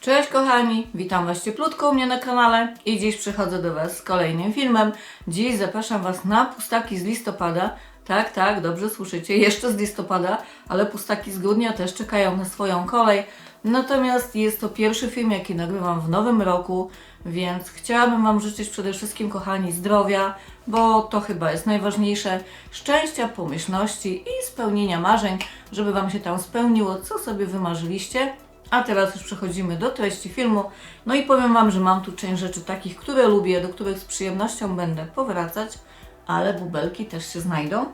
Cześć kochani, witam Was cieplutko u mnie na kanale i dziś przychodzę do Was z kolejnym filmem. Dziś zapraszam Was na pustaki z listopada. Tak, tak, dobrze słyszycie, jeszcze z listopada, ale pustaki z grudnia też czekają na swoją kolej. Natomiast jest to pierwszy film, jaki nagrywam w nowym roku, więc chciałabym Wam życzyć przede wszystkim, kochani, zdrowia, bo to chyba jest najważniejsze, szczęścia, pomyślności i spełnienia marzeń, żeby Wam się tam spełniło, co sobie wymarzyliście. A teraz już przechodzimy do treści filmu. No i powiem Wam, że mam tu część rzeczy takich, które lubię, do których z przyjemnością będę powracać, ale bubelki też się znajdą.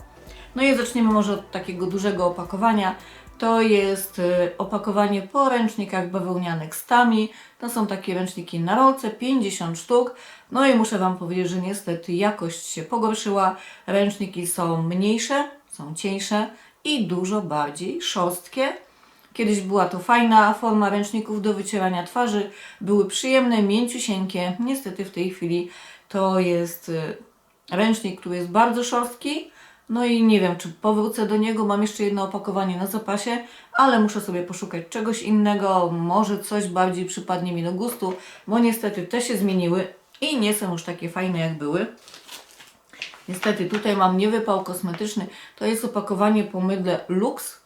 No i zaczniemy może od takiego dużego opakowania. To jest y, opakowanie po ręcznikach bawełnianych z Tami. To są takie ręczniki na rolce, 50 sztuk. No i muszę Wam powiedzieć, że niestety jakość się pogorszyła. Ręczniki są mniejsze, są cieńsze i dużo bardziej szorstkie. Kiedyś była to fajna forma ręczników do wycierania twarzy. Były przyjemne, mięciusieńkie. Niestety w tej chwili to jest y, ręcznik, który jest bardzo szorstki. No i nie wiem, czy powrócę do niego. Mam jeszcze jedno opakowanie na zapasie, ale muszę sobie poszukać czegoś innego. Może coś bardziej przypadnie mi do gustu, bo niestety te się zmieniły i nie są już takie fajne jak były. Niestety tutaj mam niewypał kosmetyczny. To jest opakowanie po mydle Lux.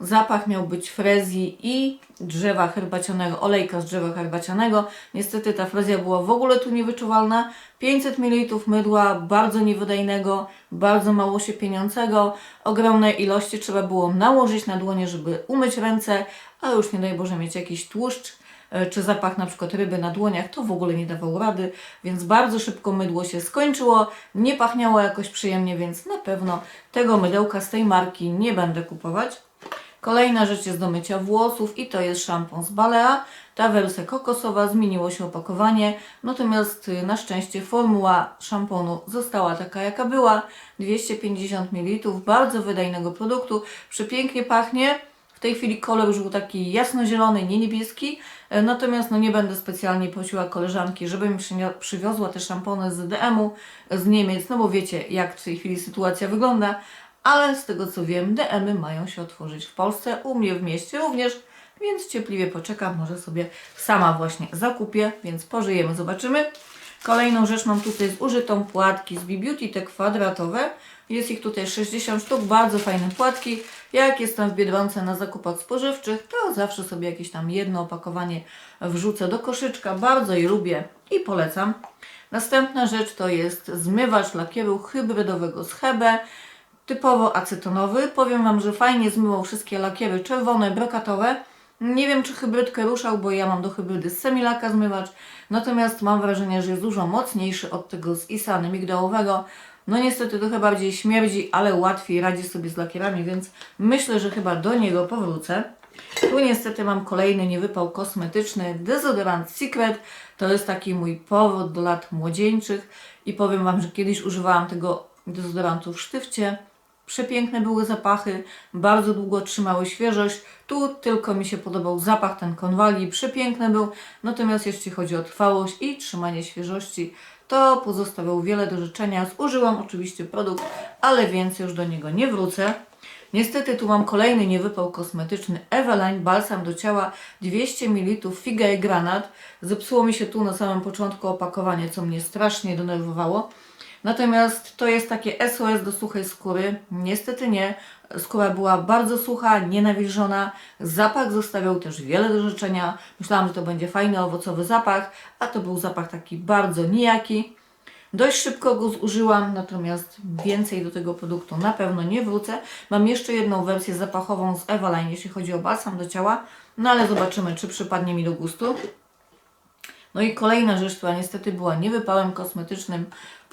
Zapach miał być frezji i drzewa herbacianego, olejka z drzewa herbacianego. Niestety ta frezja była w ogóle tu niewyczuwalna. 500 ml mydła, bardzo niewydajnego, bardzo mało się pieniącego. Ogromne ilości trzeba było nałożyć na dłonie, żeby umyć ręce, a już nie daj Boże mieć jakiś tłuszcz e, czy zapach na przykład ryby na dłoniach, to w ogóle nie dawało rady, więc bardzo szybko mydło się skończyło, nie pachniało jakoś przyjemnie, więc na pewno tego mydełka z tej marki nie będę kupować. Kolejna rzecz jest do mycia włosów i to jest szampon z Balea. Ta wersja kokosowa, zmieniło się opakowanie, natomiast y, na szczęście formuła szamponu została taka jaka była. 250 ml, bardzo wydajnego produktu, przepięknie pachnie. W tej chwili kolor już był taki jasnozielony, nie niebieski, e, natomiast no nie będę specjalnie prosiła koleżanki, żeby mi przywiozła te szampony z DM-u, z Niemiec, no bo wiecie jak w tej chwili sytuacja wygląda, ale z tego co wiem, DM-y mają się otworzyć w Polsce, u mnie w mieście również, więc cierpliwie poczekam, może sobie sama właśnie zakupię, więc pożyjemy, zobaczymy. Kolejną rzecz mam tutaj zużytą płatki z Beauty, te kwadratowe. Jest ich tutaj 60 sztuk, bardzo fajne płatki. Jak jestem w Biedronce na zakupach spożywczych, to zawsze sobie jakieś tam jedno opakowanie wrzucę do koszyczka. Bardzo je lubię i polecam. Następna rzecz to jest zmywacz lakieru hybrydowego z Hebe typowo acetonowy. Powiem Wam, że fajnie zmywał wszystkie lakiery czerwone, brokatowe. Nie wiem, czy hybrydkę ruszał, bo ja mam do hybrydy z Semilaka zmywacz. Natomiast mam wrażenie, że jest dużo mocniejszy od tego z Isany migdałowego. No niestety trochę bardziej śmierdzi, ale łatwiej radzi sobie z lakierami, więc myślę, że chyba do niego powrócę. Tu niestety mam kolejny niewypał kosmetyczny, dezodorant Secret. To jest taki mój powrót do lat młodzieńczych i powiem Wam, że kiedyś używałam tego dezodorantu w sztywcie. Przepiękne były zapachy, bardzo długo trzymały świeżość. Tu tylko mi się podobał zapach ten konwali, przepiękny był. Natomiast jeśli chodzi o trwałość i trzymanie świeżości, to pozostawiał wiele do życzenia. Zużyłam oczywiście produkt, ale więcej już do niego nie wrócę. Niestety tu mam kolejny niewypał kosmetyczny Eveline Balsam do ciała 200 ml Figa i Granat. Zepsuło mi się tu na samym początku opakowanie, co mnie strasznie denerwowało. Natomiast to jest takie SOS do suchej skóry. Niestety nie. Skóra była bardzo sucha, nienawilżona. Zapach zostawiał też wiele do życzenia. Myślałam, że to będzie fajny owocowy zapach, a to był zapach taki bardzo nijaki. Dość szybko go zużyłam, natomiast więcej do tego produktu na pewno nie wrócę. Mam jeszcze jedną wersję zapachową z Evaline, jeśli chodzi o balsam do ciała, no ale zobaczymy, czy przypadnie mi do gustu. No i kolejna rzecz, która niestety była niewypałem kosmetycznym,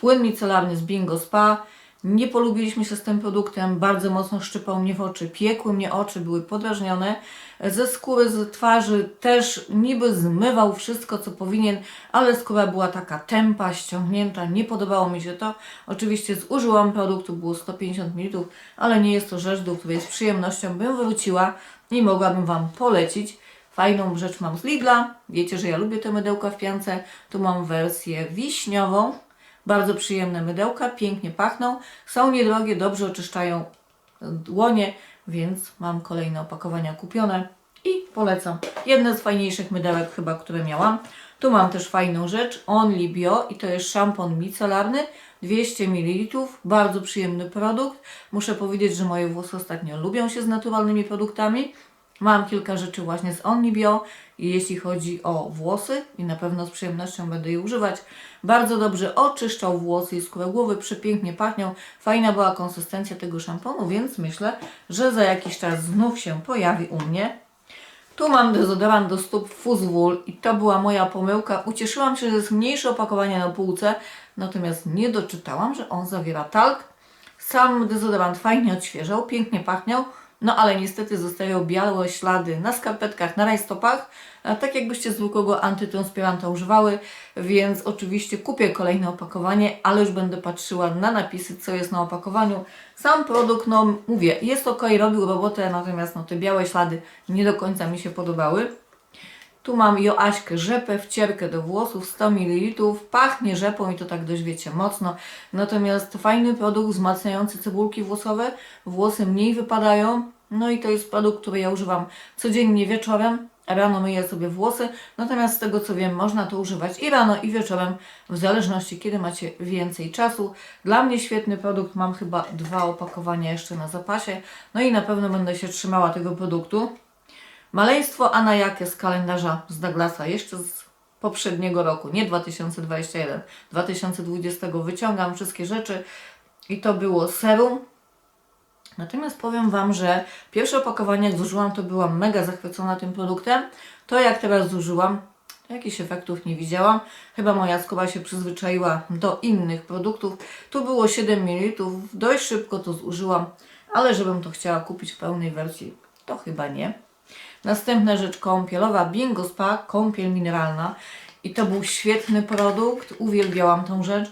płyn micelarny z Bingo Spa. Nie polubiliśmy się z tym produktem, bardzo mocno szczypał mnie w oczy, piekły mnie oczy, były podrażnione. Ze skóry, z twarzy też niby zmywał wszystko, co powinien, ale skóra była taka tempa, ściągnięta, nie podobało mi się to. Oczywiście zużyłam produktu, było 150 ml, ale nie jest to rzecz, do której z przyjemnością bym wróciła i mogłabym Wam polecić. Fajną rzecz mam z Lidla. Wiecie, że ja lubię te mydełka w piance. Tu mam wersję wiśniową. Bardzo przyjemne mydełka, pięknie pachną. Są niedrogie, dobrze oczyszczają dłonie, więc mam kolejne opakowania kupione i polecam. Jedne z fajniejszych mydełek chyba, które miałam. Tu mam też fajną rzecz, Only Bio i to jest szampon micelarny, 200 ml, bardzo przyjemny produkt. Muszę powiedzieć, że moje włosy ostatnio lubią się z naturalnymi produktami. Mam kilka rzeczy właśnie z Only Bio i jeśli chodzi o włosy i na pewno z przyjemnością będę je używać. Bardzo dobrze oczyszczał włosy i skórę głowy, przepięknie pachniał. Fajna była konsystencja tego szamponu, więc myślę, że za jakiś czas znów się pojawi u mnie. Tu mam dezodorant do stóp Fuzzwool i to była moja pomyłka. Ucieszyłam się, że jest mniejsze opakowanie na półce, natomiast nie doczytałam, że on zawiera talk. Sam dezodorant fajnie odświeżał, pięknie pachniał, no ale niestety zostawiał białe ślady na skarpetkach, na rajstopach, tak jakbyście zwykłego antytranspiranta używały, więc oczywiście kupię kolejne opakowanie, ale już będę patrzyła na napisy, co jest na opakowaniu. Sam produkt, no mówię, jest ok, robił robotę, natomiast no, te białe ślady nie do końca mi się podobały. Tu mam Joaśkę rzepę, wcierkę do włosów 100 ml. Pachnie rzepą i to tak dość wiecie mocno. Natomiast fajny produkt wzmacniający cebulki włosowe. Włosy mniej wypadają. No i to jest produkt, który ja używam codziennie wieczorem. Rano myję sobie włosy, natomiast z tego co wiem, można to używać i rano, i wieczorem, w zależności kiedy macie więcej czasu. Dla mnie świetny produkt, mam chyba dwa opakowania jeszcze na zapasie, no i na pewno będę się trzymała tego produktu. Maleństwo Anajakie z kalendarza z Douglasa, jeszcze z poprzedniego roku, nie 2021, 2020 wyciągam wszystkie rzeczy i to było serum. Natomiast powiem Wam, że pierwsze opakowanie jak zużyłam, to byłam mega zachwycona tym produktem. To jak teraz zużyłam, jakichś efektów nie widziałam. Chyba moja skóra się przyzwyczaiła do innych produktów. Tu było 7 ml, dość szybko to zużyłam, ale żebym to chciała kupić w pełnej wersji, to chyba nie. Następna rzecz kąpielowa, Bingo Spa, kąpiel mineralna. I to był świetny produkt, uwielbiałam tą rzecz.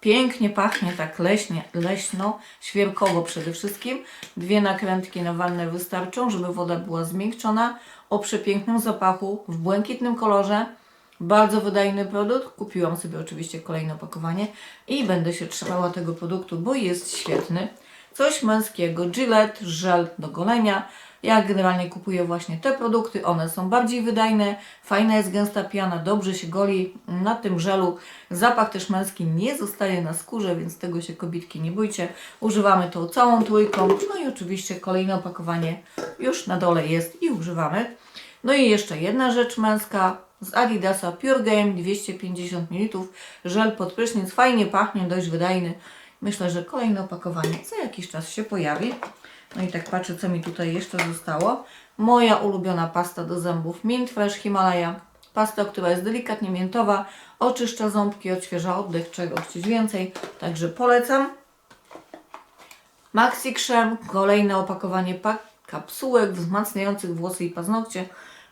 Pięknie pachnie tak leśnie, leśno, świerkowo przede wszystkim. Dwie nakrętki na wystarczą, żeby woda była zmiękczona. O przepięknym zapachu, w błękitnym kolorze. Bardzo wydajny produkt. Kupiłam sobie oczywiście kolejne opakowanie i będę się trzymała tego produktu, bo jest świetny. Coś męskiego, Gillette, żel do golenia. Ja generalnie kupuję właśnie te produkty, one są bardziej wydajne, fajna jest gęsta piana, dobrze się goli na tym żelu. Zapach też męski nie zostaje na skórze, więc tego się kobitki nie bójcie. Używamy tą całą trójką, no i oczywiście kolejne opakowanie już na dole jest i używamy. No i jeszcze jedna rzecz męska z Adidasa Pure Game 250 ml, żel pod prysznic, fajnie pachnie, dość wydajny. Myślę, że kolejne opakowanie za jakiś czas się pojawi. No i tak patrzę, co mi tutaj jeszcze zostało. Moja ulubiona pasta do zębów Mint Fresh Himalaya. Pasta, która jest delikatnie miętowa, oczyszcza ząbki, odświeża oddech, czego chcieć więcej. Także polecam. Maxi Krem, kolejne opakowanie pak kapsułek wzmacniających włosy i paznokcie.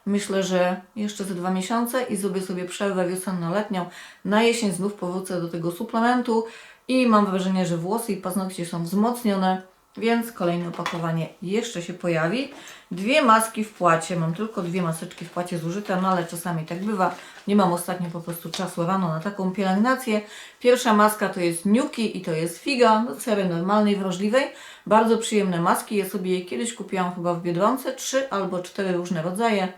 Myślę, że jeszcze ze dwa miesiące i zrobię sobie przerwę wiosenno-letnią. Na jesień znów powrócę do tego suplementu i mam wrażenie, że włosy i paznokcie są wzmocnione, więc kolejne opakowanie jeszcze się pojawi. Dwie maski w płacie, mam tylko dwie maseczki w płacie zużyte, no ale czasami tak bywa. Nie mam ostatnio po prostu czasu rano na taką pielęgnację. Pierwsza maska to jest Nuki i to jest figa, do cery normalnej, wrażliwej. Bardzo przyjemne maski, ja sobie je kiedyś kupiłam chyba w Biedronce, trzy albo cztery różne rodzaje.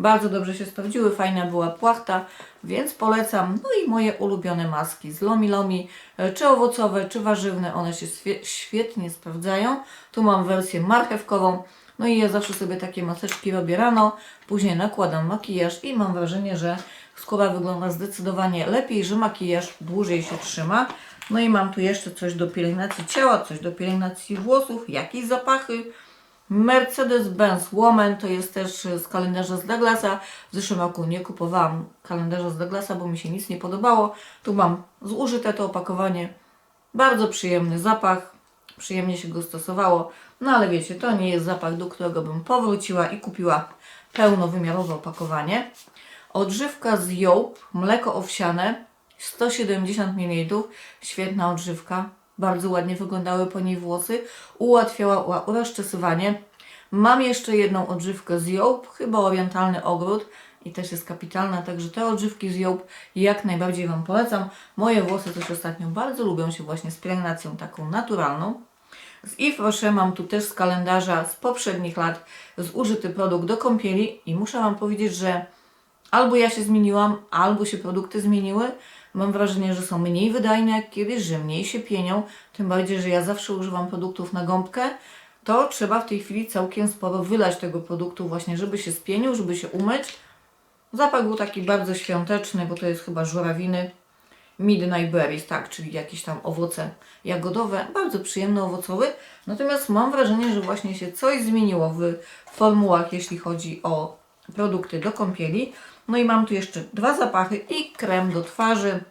Bardzo dobrze się sprawdziły, fajna była płachta, więc polecam. No i moje ulubione maski z Lomi Lomi, e, czy owocowe, czy warzywne, one się świetnie sprawdzają. Tu mam wersję marchewkową, no i ja zawsze sobie takie maseczki robię rano, później nakładam makijaż i mam wrażenie, że skóra wygląda zdecydowanie lepiej, że makijaż dłużej się trzyma. No i mam tu jeszcze coś do pielęgnacji ciała, coś do pielęgnacji włosów, jakieś zapachy. Mercedes-Benz Woman to jest też z kalendarza z Douglasa. W zeszłym roku nie kupowałam kalendarza z Douglasa, bo mi się nic nie podobało. Tu mam zużyte to opakowanie. Bardzo przyjemny zapach. Przyjemnie się go stosowało. No ale wiecie, to nie jest zapach, do którego bym powróciła i kupiła pełnowymiarowe opakowanie. Odżywka z Jołb, mleko owsiane, 170 ml. Świetna odżywka. Bardzo ładnie wyglądały po niej włosy. Ułatwiała rozczesywanie. Mam jeszcze jedną odżywkę z Jołb, chyba orientalny ogród i też jest kapitalna, także te odżywki z Jołb jak najbardziej Wam polecam. Moje włosy też ostatnio bardzo lubią się właśnie z pielęgnacją taką naturalną. Z Yves Rocher mam tu też z kalendarza z poprzednich lat zużyty produkt do kąpieli i muszę Wam powiedzieć, że albo ja się zmieniłam, albo się produkty zmieniły. Mam wrażenie, że są mniej wydajne jak kiedyś, że mniej się pienią, tym bardziej, że ja zawsze używam produktów na gąbkę, to trzeba w tej chwili całkiem sporo wylać tego produktu właśnie, żeby się spienił, żeby się umyć. Zapach był taki bardzo świąteczny, bo to jest chyba żurawiny. Midnight Berries, tak, czyli jakieś tam owoce jagodowe, bardzo przyjemny owocowy. Natomiast mam wrażenie, że właśnie się coś zmieniło w formułach, jeśli chodzi o produkty do kąpieli. No i mam tu jeszcze dwa zapachy i krem do twarzy.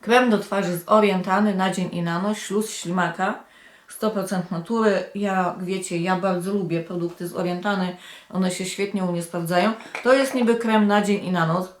Krem do twarzy z na dzień i na noc, śluz ślimaka. 100% natury. Ja, wiecie, ja bardzo lubię produkty z. One się świetnie u mnie sprawdzają. To jest niby krem na dzień i na noc.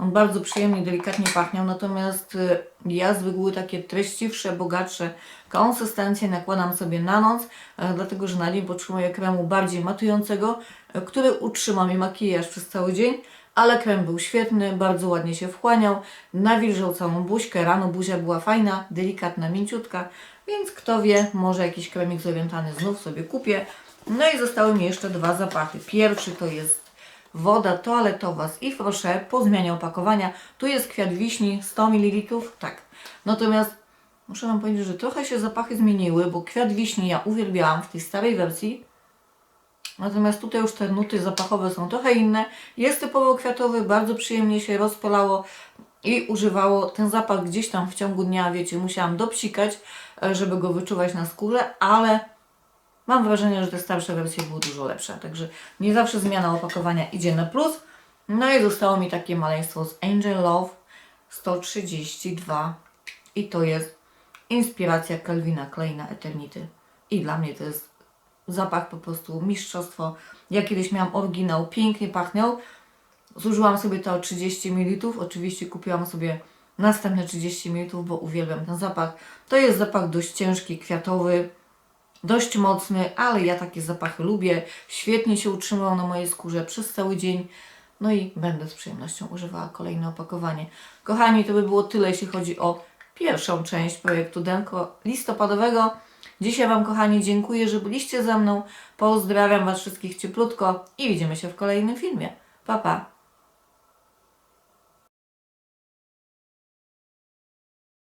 On bardzo przyjemnie, delikatnie pachniał, natomiast y, ja zwykły takie treściwsze, bogatsze konsystencje nakładam sobie na noc, e, dlatego że na dzień potrzebuję kremu bardziej matującego, który utrzyma mi makijaż przez cały dzień, ale krem był świetny, bardzo ładnie się wchłaniał, nawilżał całą buźkę, rano buzia była fajna, delikatna, mięciutka, więc kto wie, może jakiś kremik zorientany znów sobie kupię. No i zostały mi jeszcze dwa zapachy. Pierwszy to jest woda toaletowa z Yves po zmianie opakowania. Tu jest kwiat wiśni 100 ml, tak. Natomiast muszę Wam powiedzieć, że trochę się zapachy zmieniły, bo kwiat wiśni ja uwielbiałam w tej starej wersji. Natomiast tutaj już te nuty zapachowe są trochę inne. Jest typowo kwiatowy, bardzo przyjemnie się rozpalało i używało ten zapach gdzieś tam w ciągu dnia, wiecie, musiałam dopsikać, e, żeby go wyczuwać na skórze, ale Mam wrażenie, że te starsze wersje były dużo lepsze, także nie zawsze zmiana opakowania idzie na plus. No i zostało mi takie maleństwo z Angel Love 132 i to jest inspiracja Calvina Kleina Eternity. I dla mnie to jest zapach po prostu mistrzostwo. Ja kiedyś miałam oryginał, pięknie pachniał. Zużyłam sobie to 30 ml. Oczywiście kupiłam sobie następne 30 ml, bo uwielbiam ten zapach. To jest zapach dość ciężki, kwiatowy dość mocny, ale ja takie zapachy lubię. Świetnie się utrzymał na mojej skórze przez cały dzień. No i będę z przyjemnością używała kolejne opakowanie. Kochani, to by było tyle, jeśli chodzi o pierwszą część projektu Denko listopadowego. Dzisiaj Wam, kochani, dziękuję, że byliście ze mną. Pozdrawiam Was wszystkich cieplutko i widzimy się w kolejnym filmie. Pa, pa!